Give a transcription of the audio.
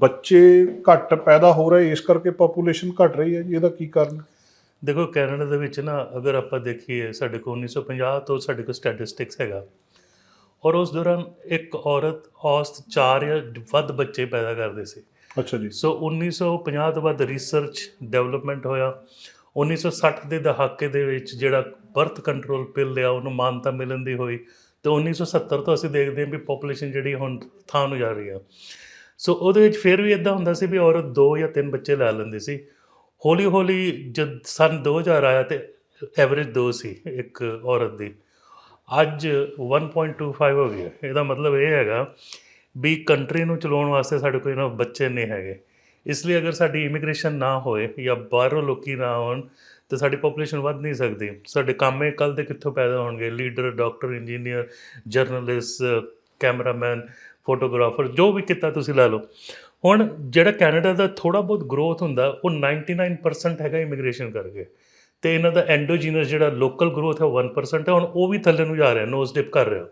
ਬੱਚੇ ਘੱਟ ਪੈਦਾ ਹੋ ਰਹੇ ਇਸ ਕਰਕੇ ਪੋਪੂਲੇਸ਼ਨ ਘਟ ਰਹੀ ਹੈ ਜੀ ਇਹਦਾ ਕੀ ਕਾਰਨ? ਦੇਖੋ ਕੈਨੇਡਾ ਦੇ ਵਿੱਚ ਨਾ ਅਗਰ ਆਪਾਂ ਦੇਖੀਏ ਸਾਡੇ ਕੋਲ 1950 ਤੋਂ ਸਾਡੇ ਕੋਲ ਸਟੈਟਿਸਟਿਕਸ ਹੈਗਾ। ਔਰ ਉਸ ਦੌਰਾਨ ਇੱਕ ਔਰਤ ਔਸਤ 4 ਜਾਂ ਵੱਧ ਬੱਚੇ ਪੈਦਾ ਕਰਦੇ ਸੀ। ਅੱਛਾ ਜੀ। ਸੋ 1950 ਤੋਂ ਬਾਅਦ ਰਿਸਰਚ ਡਿਵੈਲਪਮੈਂਟ ਹੋਇਆ। 1960 ਦੇ ਦਹਾਕੇ ਦੇ ਵਿੱਚ ਜਿਹੜਾ ਬਰਥ ਕੰਟਰੋਲ ਪਿਲ ਲਿਆ ਉਹਨੂੰ ਮਾਨਤਾ ਮਿਲਣ ਦੀ ਹੋਈ। ਤੇ 1970 ਤੋਂ ਅਸੀਂ ਦੇਖਦੇ ਹਾਂ ਵੀ ਪੋਪੂਲੇਸ਼ਨ ਜਿਹੜੀ ਹੁਣ ਥਾਂ ਨੂੰ ਜਾ ਰਹੀ ਆ। ਸੋ ਉਹਦੇ ਵਿੱਚ ਫਿਰ ਵੀ ਇਦਾਂ ਹੁੰਦਾ ਸੀ ਵੀ ਔਰਤ ਦੋ ਜਾਂ ਤਿੰਨ ਬੱਚੇ ਲੈ ਲੈਂਦੀ ਸੀ। ਹੌਲੀ ਹੌਲੀ ਜਦ ਸਨ 2000 ਆਇਆ ਤੇ ਐਵਰੇਜ ਦੋ ਸੀ ਇੱਕ ਔਰਤ ਦੀ। ਅੱਜ 1.25 ਹੋ ਗਿਆ। ਇਹਦਾ ਮਤਲਬ ਇਹ ਹੈਗਾ ਵੀ ਕੰਟਰੀ ਨੂੰ ਚਲਾਉਣ ਵਾਸਤੇ ਸਾਡੇ ਕੋਲ ਇਹਨਾਂ ਬੱਚੇ ਨਹੀਂ ਹੈਗੇ। ਇਸ ਲਈ ਅਗਰ ਸਾਡੀ ਇਮੀਗ੍ਰੇਸ਼ਨ ਨਾ ਹੋਏ ਜਾਂ ਬਾਹਰੋਂ ਲੋਕੀ ਨਾ ਆਉਣ, ਤੇ ਸਾਡੀ ਪੋਪੂਲੇਸ਼ਨ ਵੱਧ ਨਹੀਂ ਸਕਦੀ। ਸਾਡੇ ਕੰਮੇ ਕੱਲ ਦੇ ਕਿੱਥੋਂ ਪੈਦਾ ਹੋਣਗੇ? Leader doctor engineer journalist cameraman, photographer, ਜੋ ਵੀ ਕਿੱਤਾ ਤੁਸੀਂ ਲਾ ਲਓ। ਹੁਣ ਜਿਹੜਾ ਕੈਨੇਡਾ ਦਾ ਥੋੜਾ ਬਹੁਤ ਗਰੋਥ ਹੁੰਦਾ, ਉਹ 99% ਹੈਗਾ ਇਮੀਗ੍ਰੇਸ਼ਨ ਕਰਕੇ। ਤੇ ਇਹਨਾਂ ਦਾ ਐਂਡੋਜੀਨਸ ਜਿਹੜਾ ਲੋਕਲ ਗਰੋਥ ਹੈ, ਉਹ 1% ਹੈ। ਹੁਣ ਉਹ ਵੀ ਥੱਲੇ ਨੂੰ ਜਾ ਰਿਹਾ ਨੋਜ਼ ਡਿਪ ਕਰ ਰਿਹਾ।